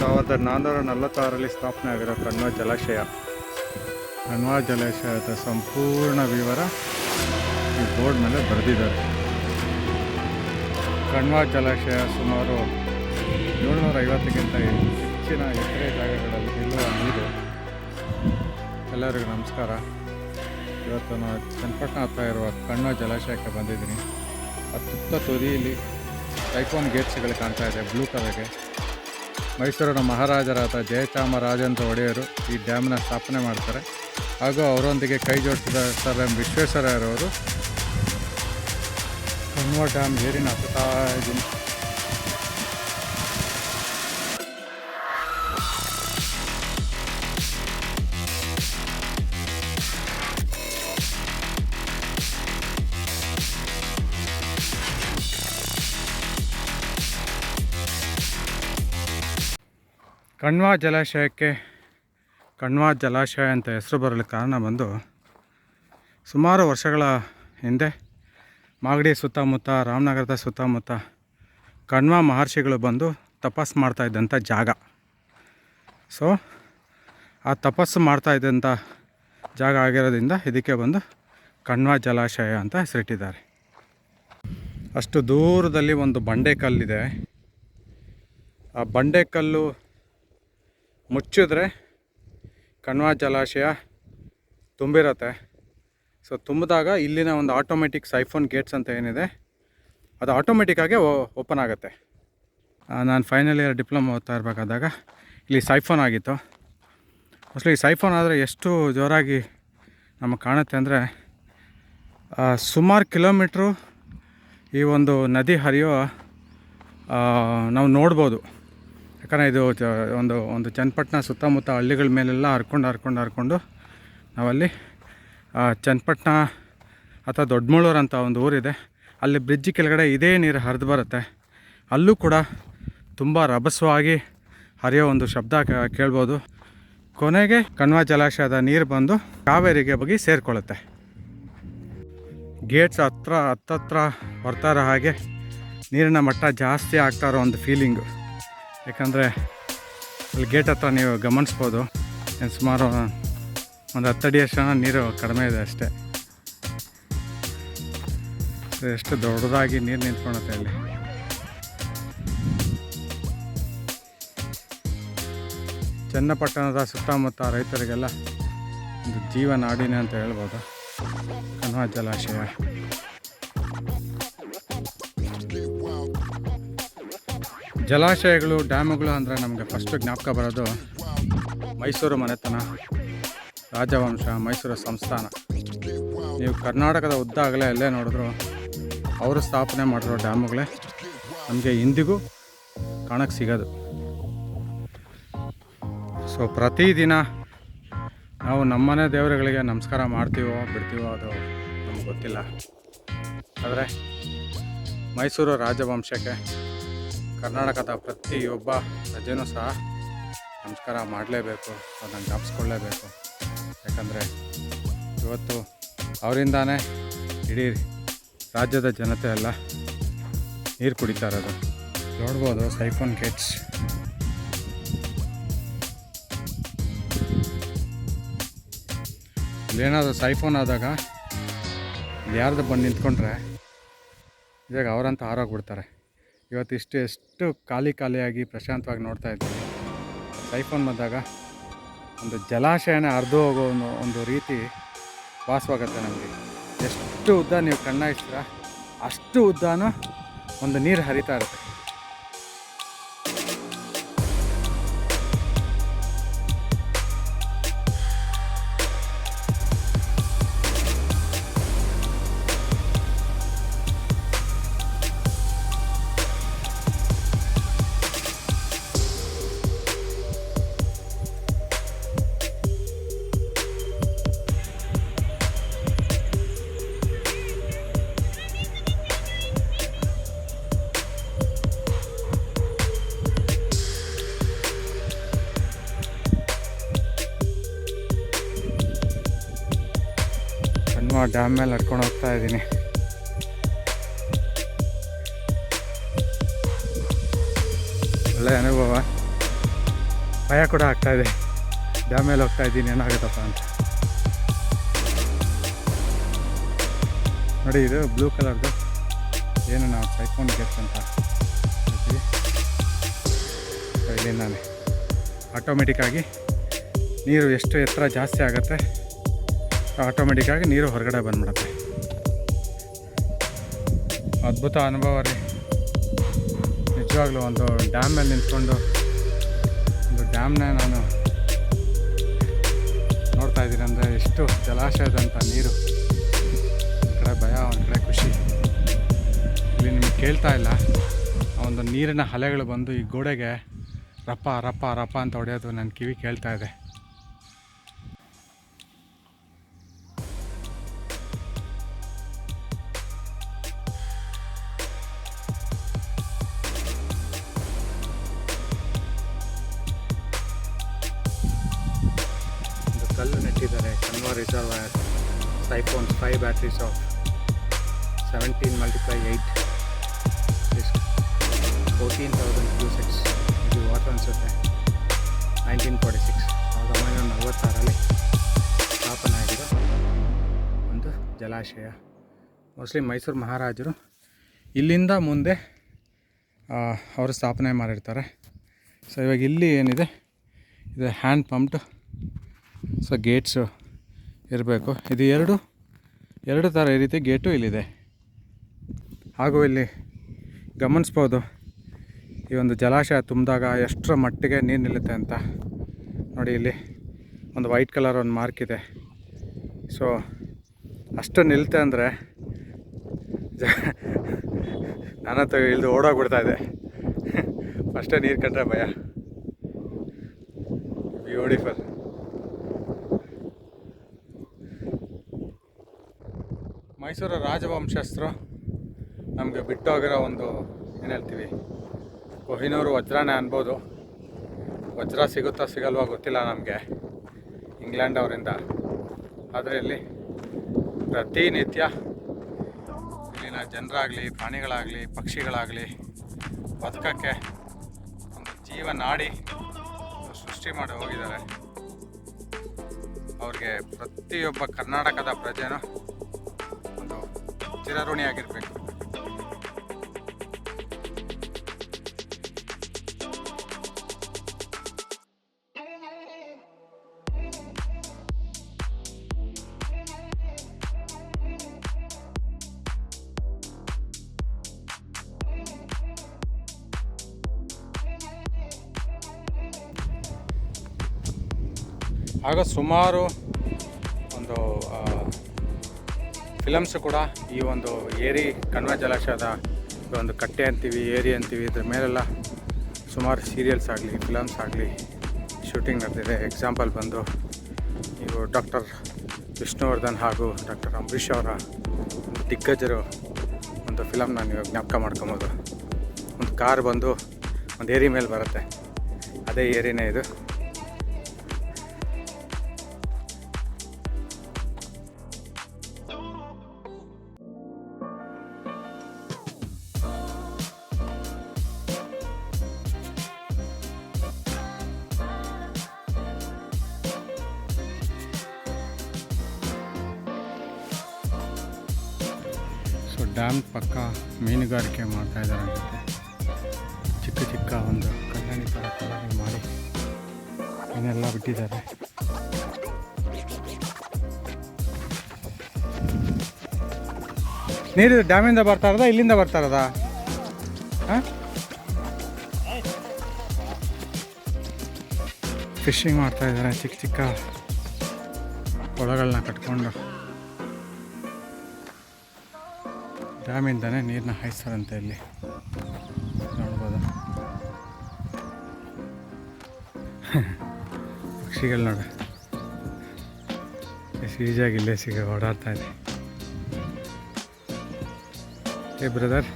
ಸಾವಿರದ ನಾನ್ನೂರ ನಲವತ್ತಾರರಲ್ಲಿ ಸ್ಥಾಪನೆ ಆಗಿರೋ ಕಣ್ವ ಜಲಾಶಯ. ಕಣ್ವ ಜಲಾಶಯದ ಸಂಪೂರ್ಣ ವಿವರ ಈ ಬೋರ್ಡ್ ಮೇಲೆ ಬರೆದಿದ್ದಾರೆ. ಕಣ್ವ ಜಲಾಶಯ ಸುಮಾರು ಏಳ್ನೂರ ಐವತ್ತಕ್ಕಿಂತ ಹೆಚ್ಚಿನ ಎಕರೆ ಜಾಗಗಳಲ್ಲಿ ನಿಲ್ಲುವ ನೀರು. ಎಲ್ಲರಿಗೂ ನಮಸ್ಕಾರ. ಇವತ್ತು ನಾನು ಚನ್ನಪಟ್ಟಣ ಹತ್ರ ಇರುವ ಕಣ್ವ ಜಲಾಶಯಕ್ಕೆ ಬಂದಿದ್ದೀನಿ. ಅತ್ಯುತ್ತ ತುದಿಯಲ್ಲಿ ಟೈಕೋನ್ ಗೇಟ್ಸ್ಗಳು ಕಾಣ್ತಾ ಇದೆ, ಬ್ಲೂ ಕಲರ್ಗೆ. ಮೈಸೂರಿನ ಮಹಾರಾಜರಾದ ಜಯಚಾಮರಾಜೇಂದ್ರ ಒಡೆಯರು ಈ ಡ್ಯಾಮ್ನ ಸ್ಥಾಪನೆ ಮಾಡ್ತಾರೆ. ಹಾಗೂ ಅವರೊಂದಿಗೆ ಕೈ ಜೋಡಿಸಿದ ಸರ್ ಎಂ ವಿಶ್ವೇಶ್ವರಯ್ಯರವರು. ಕಣ್ವ ಡ್ಯಾಮ್ ಏರಿನ ಇದ್ದೀನಿ ಕಣ್ವಾ ಜಲಾಶಯಕ್ಕೆ, ಕಣ್ವಾ ಜಲಾಶಯ ಅಂತ ಹೆಸರು ಬರಲು ಕಾರಣ ಬಂದು ಸುಮಾರು ವರ್ಷಗಳ ಹಿಂದೆ ಮಾಗಡಿ ಸುತ್ತಮುತ್ತ, ರಾಮನಗರದ ಸುತ್ತಮುತ್ತ ಕಣ್ವಾ ಮಹರ್ಷಿಗಳು ಬಂದು ತಪಸ್ಸು ಮಾಡ್ತಾ ಇದ್ದಂಥ ಜಾಗ. ಸೊ ಆ ತಪಸ್ಸು ಮಾಡ್ತಾ ಇದ್ದಂಥ ಜಾಗ ಆಗಿರೋದ್ರಿಂದ ಇದಕ್ಕೆ ಬಂದು ಕಣ್ವಾ ಜಲಾಶಯ ಅಂತ ಹೆಸರಿಟ್ಟಿದ್ದಾರೆ. ಅಷ್ಟು ದೂರದಲ್ಲಿ ಒಂದು ಬಂಡೆಕಲ್ಲಿದೆ ಆ ಬಂಡೆಕಲ್ಲು ಮುಚ್ಚಿದ್ರೆ ಕಣ್ವಾ ಜಲಾಶಯ ತುಂಬಿರುತ್ತೆ. ಸೊ ತುಂಬಿದಾಗ ಇಲ್ಲಿನ ಒಂದು ಆಟೋಮೆಟಿಕ್ ಸೈಫೋನ್ ಗೇಟ್ಸ್ ಅಂತ ಏನಿದೆ, ಅದು ಆಟೋಮೆಟಿಕ್ಕಾಗೆ ಓಪನ್ ಆಗುತ್ತೆ. ನಾನು ಫೈನಲ್ ಇಯರ್ ಡಿಪ್ಲೊಮಾ ಓದ್ತಾ ಇರಬೇಕಾದಾಗ ಇಲ್ಲಿ ಸೈಫೋನ್ ಆಗಿತ್ತು. ಮೋಸ್ಟ್ಲಿ ಈ ಸೈಫೋನ್ ಆದರೆ ಎಷ್ಟು ಜೋರಾಗಿ ನಮಗೆ ಕಾಣುತ್ತೆ ಅಂದರೆ ಸುಮಾರು ಕಿಲೋಮೀಟ್ರು ಈ ಒಂದು ನದಿ ಹರಿಯೋ ನಾವು ನೋಡ್ಬೋದು. ಯಾಕಂದರೆ ಇದು ಒಂದು ಒಂದು ಚನ್ನಪಟ್ಟಣ ಸುತ್ತಮುತ್ತ ಹಳ್ಳಿಗಳ ಮೇಲೆಲ್ಲ ಹರ್ಕೊಂಡು ಹರ್ಕೊಂಡು ಹರ್ಕೊಂಡು ನಾವಲ್ಲಿ ಚನ್ನಪಟ್ಟಣ ಅಥವಾ ದೊಡ್ಡಮೂಳೂರು ಅಂತ ಒಂದು ಊರಿದೆ. ಅಲ್ಲಿ ಬ್ರಿಡ್ಜ್ ಕೆಳಗಡೆ ಇದೇ ನೀರು ಹರಿದು ಬರುತ್ತೆ. ಅಲ್ಲೂ ಕೂಡ ತುಂಬ ರಭಸವಾಗಿ ಹರಿಯೋ ಒಂದು ಶಬ್ದ ಕೇಳ್ಬೋದು. ಕೊನೆಗೆ ಕಣ್ವ ಜಲಾಶಯದ ನೀರು ಬಂದು ಕಾವೇರಿಗೆ ಬಗ್ಗೆ ಸೇರಿಕೊಳ್ಳುತ್ತೆ. ಗೇಟ್ಸ್ ಹತ್ರ, ಹತ್ತತ್ರ ಬರ್ತಾ ಹಾಗೆ ನೀರಿನ ಮಟ್ಟ ಜಾಸ್ತಿ ಆಗ್ತಾ ಇರೋ ಒಂದು ಫೀಲಿಂಗು ಯಾಕಂದರೆ ಅಲ್ಲಿ ಗೇಟ್ ಹತ್ರ ನೀವು ಗಮನಿಸ್ಬೋದು. ಏನು ಸುಮಾರು ಒಂದು ಹತ್ತಡಿ ಅಷ್ಟು ನೀರು ಕಡಿಮೆ ಇದೆ ಅಷ್ಟೇ. ಎಷ್ಟು ದೊಡ್ಡದಾಗಿ ನೀರು ನಿಂತ್ಕೊಳತ್ತೆ ಇಲ್ಲಿ ಚನ್ನಪಟ್ಟಣದ ಸುತ್ತಮುತ್ತ ರೈತರಿಗೆಲ್ಲ ಒಂದು ಜೀವನಾಡಿನ ಅಂತ ಹೇಳ್ಬೋದು. ಕನ್ವಾ ಜಲಾಶಯ. ಜಲಾಶಯಗಳು, ಡ್ಯಾಮುಗಳು ಅಂದರೆ ನಮಗೆ ಫಸ್ಟ್ ಜ್ಞಾಪಕ ಬರೋದು ಮೈಸೂರು ಮನೆತನ, ರಾಜವಂಶ, ಮೈಸೂರು ಸಂಸ್ಥಾನ. ನೀವು ಕರ್ನಾಟಕದ ಉದ್ದ ಆಗಲೇ ಎಲ್ಲೇ ನೋಡಿದ್ರು, ಅವರು ಸ್ಥಾಪನೆ ಮಾಡಿರೋ ಡ್ಯಾಮುಗಳೇ ನಮಗೆ ಇಂದಿಗೂ ಕಾಣಕ್ಕೆ ಸಿಗೋದು. ಸೊ ಪ್ರತಿದಿನ ನಾವು ನಮ್ಮನೆ ದೇವರುಗಳಿಗೆ ನಮಸ್ಕಾರ ಮಾಡ್ತೀವೋ, ಬಿಡ್ತೀವೋ ಅದು ನಮ್ಗೆ ಗೊತ್ತಿಲ್ಲ. ಆದರೆ ಮೈಸೂರು ರಾಜವಂಶಕ್ಕೆ ಕರ್ನಾಟಕದ ಪ್ರತಿಯೊಬ್ಬ ಪ್ರಜೆನೂ ಸಹ ನಮಸ್ಕಾರ ಮಾಡಲೇಬೇಕು, ಅದನ್ನು ಜ್ಞಾಪಿಸ್ಕೊಳ್ಳೇಬೇಕು ಯಾಕಂದರೆ ಇವತ್ತು ಅವರಿಂದಾನೇ ಇಡೀ ರಾಜ್ಯದ ಜನತೆ ಎಲ್ಲ ನೀರು ಕುಡಿತಾ ಇರೋದು. ನೋಡ್ಬೋದು, ಸೈಫೋನ್ ಕೆಚ್ ಇಲ್ಲೇನಾದರೂ ಸೈಫೋನ್ ಆದಾಗ ಯಾರ್ದು ಬಂದು ನಿಂತ್ಕೊಂಡ್ರೆ ಇವಾಗ ಅವರಂತ ಹಾರೋಗ್ಬಿಡ್ತಾರೆ. ಇವತ್ತು ಇಷ್ಟು, ಎಷ್ಟು ಖಾಲಿ ಖಾಲಿಯಾಗಿ ಪ್ರಶಾಂತವಾಗಿ ನೋಡ್ತಾ ಇದ್ದೀವಿ ಟೈಫೋನ್ ಬಂದಾಗ ಒಂದು ಜಲಾಶಯನೇ ಹರಿದು ಹೋಗೋ ಒಂದು ರೀತಿ ವಾಸವಾಗುತ್ತೆ ನಮಗೆ. ಎಷ್ಟು ಉದ್ದ ನೀವು ಕಣ್ಣಾಯಿಸ್ತೀರ ಅಷ್ಟು ಉದ್ದನೂ ಒಂದು ನೀರು ಹರಿತಾ ಇರುತ್ತೆ. ಕಣ್ವ ಡ್ಯಾಮ್ ಮೇಲೆ ನಡ್ಕೊಂಡು ಹೋಗ್ತಾ ಇದ್ದೀನಿ. ಒಳ್ಳೆ ಅನುಭವ. ಭಯ ಕೂಡ ಇದೆ. ಡ್ಯಾಮ್ ಮೇಲೆ ಹೋಗ್ತಾ ಇದ್ದೀನಿ, ಏನಾಗುತ್ತಪ್ಪ ಅಂತ. ನೋಡಿ, ಇದು ಬ್ಲೂ ಕಲರ್ದು ಏನು ನಾವು ಸೈಫೋನ್ ಗೇಟ್ಸ್ ಅಂತ ಸೊ ಇಲ್ಲಿಂದಾನೆ. ಆಟೋಮೆಟಿಕ್ಕಾಗಿ ನೀರು ಎಷ್ಟು ಎತ್ತರ ಜಾಸ್ತಿ ಆಗುತ್ತೆ ಆಟೋಮೆಟಿಕ್ಕಾಗಿ ನೀರು ಹೊರಗಡೆ ಬಂದ್ಬಿಡುತ್ತೆ. ಅದ್ಭುತ ಅನುಭವ ರೀ. ನಿಜವಾಗ್ಲೂ ಒಂದು ಡ್ಯಾಮ್ ಮೇಲೆ ನಿಂತ್ಕೊಂಡು ಒಂದು ಡ್ಯಾಮ್ನ ನಾನು ನೋಡ್ತಾ ಇದ್ದೀನಿ ಅಂದರೆ ಎಷ್ಟು ಜಲಾಶಯದಂಥ ನೀರು. ಒಂದು ಕಡೆ ಭಯ, ಒಂದು ಕಡೆ ಖುಷಿ. ಇಲ್ಲಿ ನಿಮಗೆ ಕೇಳ್ತಾ ಇಲ್ಲ, ಆ ಒಂದು ನೀರಿನ ಅಲೆಗಳು ಬಂದು ಈ ಗೋಡೆಗೆ ರಪ್ಪ ರಪ್ಪ ರಪ್ಪ ಅಂತ ಹೊಡೆಯೋದು ನನ್ನ ಕಿವಿ ಕೇಳ್ತಾ ಇದೆ. Siphons five batteries of seventeen multiply eight fourteen thousand cusecs ಇದು ವಾಟರ್ ಅನಿಸುತ್ತೆ ನೈನ್ಟೀನ್ ಫಾರ್ಟಿ ಸಿಕ್ಸ್ ಸಾವಿರದ ಒಂಬೈನೂರ ಸ್ಥಾಪನೆ ಆಗಿರೋ ಒಂದು ಜಲಾಶಯ ಮೋಸ್ಟ್ಲಿ ಮೈಸೂರು ಮಹಾರಾಜರು ಇಲ್ಲಿಂದ ಮುಂದೆ ಅವರು ಸ್ಥಾಪನೆ ಮಾಡಿರ್ತಾರೆ ಸೊ ಇವಾಗ ಇಲ್ಲಿ ಏನಿದೆ ಇದು ಹ್ಯಾಂಡ್ ಪಂಪ್ಡ್ ಸೊ ಗೇಟ್ಸು ಇರಬೇಕು. ಇದು ಎರಡು. ಎರಡು ಥರ ಈ ರೀತಿ ಗೇಟು ಇಲ್ಲಿದೆ. ಹಾಗೂ ಇಲ್ಲಿ ಗಮನಿಸ್ಬೋದು, ಈ ಒಂದು ಜಲಾಶಯ ತುಂಬಿದಾಗ ಎಷ್ಟರ ಮಟ್ಟಿಗೆ ನೀರು ನಿಲ್ಲುತ್ತೆ ಅಂತ. ನೋಡಿ ಇಲ್ಲಿ ಒಂದು ವೈಟ್ ಕಲರ್ ಒಂದು ಮಾರ್ಕ್ ಇದೆ. ಸೊ, ಅಷ್ಟು ನಿಲ್ಲುತ್ತೆ ಅಂದರೆ ಜ ನಾನಂತೂ ಇಲ್ದು ಓಡೋಗ್ಬಿಡ್ತಾ ಇದೆ. ಫಸ್ಟೇ ನೀರು ಕಟ್ಟರೆ ಭಯ. ಬ್ಯೂಟಿಫುಲ್ ಮೈಸೂರು ರಾಜವಂಶಸ್ಥರು ನಮಗೆ ಬಿಟ್ಟೋಗಿರೋ ಒಂದು, ಏನು ಹೇಳ್ತೀವಿ, ಕೊಹಿನೂರು ವಜ್ರನೇ ಅನ್ಬೋದು. ವಜ್ರ ಸಿಗುತ್ತಾ ಸಿಗಲ್ವಾ ಗೊತ್ತಿಲ್ಲ ನಮಗೆ ಇಂಗ್ಲೆಂಡ್ ಅವರಿಂದ. ಆದರೆ ಇಲ್ಲಿ ಪ್ರತಿನಿತ್ಯ ಇಲ್ಲಿನ ಜನರಾಗಲಿ, ಪ್ರಾಣಿಗಳಾಗಲಿ, ಪಕ್ಷಿಗಳಾಗಲಿ ಬದುಕಕ್ಕೆ ಒಂದು ಜೀವನಾಡಿ ಸೃಷ್ಟಿ ಮಾಡಿ ಹೋಗಿದ್ದಾರೆ. ಅವ್ರಿಗೆ ಪ್ರತಿಯೊಬ್ಬ ಕರ್ನಾಟಕದ ಪ್ರಜೆನೂ ಚಿರಋಣಿಯಾಗಿರಬೇಕು ಆಗ ಸುಮಾರು ಫಿಲಮ್ಸ್ ಕೂಡ ಈ ಒಂದು ಏರಿ ಕಣ್ವ ಜಲಾಶಯದ ಒಂದು ಕಟ್ಟೆ ಅಂತೀವಿ, ಏರಿ ಅಂತೀವಿ, ಇದ್ರ ಮೇಲೆಲ್ಲ ಸುಮಾರು ಸೀರಿಯಲ್ಸ್ ಆಗಲಿ ಫಿಲಮ್ಸ್ ಆಗಲಿ ಶೂಟಿಂಗ್ ನಡೆದಿದೆ. ಎಕ್ಸಾಂಪಲ್ ಬಂದು ಇವು ಡಾಕ್ಟರ್ ವಿಷ್ಣುವರ್ಧನ್ ಹಾಗೂ ಡಾಕ್ಟರ್ ಅಂಬರೀಷ್ ಅವರ ದಿಗ್ಗಜರು ಒಂದು ಫಿಲಮ್ ನಾನು ಇವಾಗ ಜ್ಞಾಪಕ ಮಾಡ್ಕೊಬೋದು. ಒಂದು ಕಾರ್ ಬಂದು ಒಂದು ಏರಿ ಮೇಲೆ ಬರುತ್ತೆ. ಅದೇ ಏರಿನೇ ಇದು. ಡ್ಯಾಮ್ ಪಕ್ಕ ಮೀನುಗಾರಿಕೆ ಮಾಡ್ತಾ ಇದ್ದಾರೆ ಅನ್ಸುತ್ತೆ ಚಿಕ್ಕ ಚಿಕ್ಕ ಒಂದು ಕಲ್ಯಾಣಿ ಥರ ಕಲ್ಯಾಣಿ ಮಾಡಿ ಮೀನೆಲ್ಲ ಬಿಟ್ಟಿದ್ದಾರೆ. ನೀರು ಡ್ಯಾಮಿಂದ ಬರ್ತಾ ಇರೋದಾ, ಇಲ್ಲಿಂದ ಬರ್ತಾ ಇರೋದಾ? ಫಿಶಿಂಗ್ ಮಾಡ್ತಾ ಇದ್ದಾರೆ ಚಿಕ್ಕ ಚಿಕ್ಕ ಕೊಳಗಳನ್ನ ಕಟ್ಕೊಂಡು. ಡ್ಯಾಮಿಂದನೇ ನೀರನ್ನ ಹಾಯಿಸ್ತಾರಂತೆ ಇಲ್ಲಿ. ನೋಡ್ಬೋದು. ಪಕ್ಷಿಗಳು ನೋಡ. ಎಷ್ಟು ಇಲ್ಲೇ ಸಿಗ ಓಡಾಡ್ತಾ ಇದೆ. ಏ ಬ್ರದರ್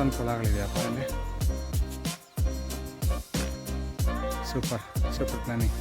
ಎಷ್ಟೊಂದು ಇಲ್ಲಿ ಸೂಪರ್ ಸೂಪರ್ ಪ್ಲಾನಿಂಗ್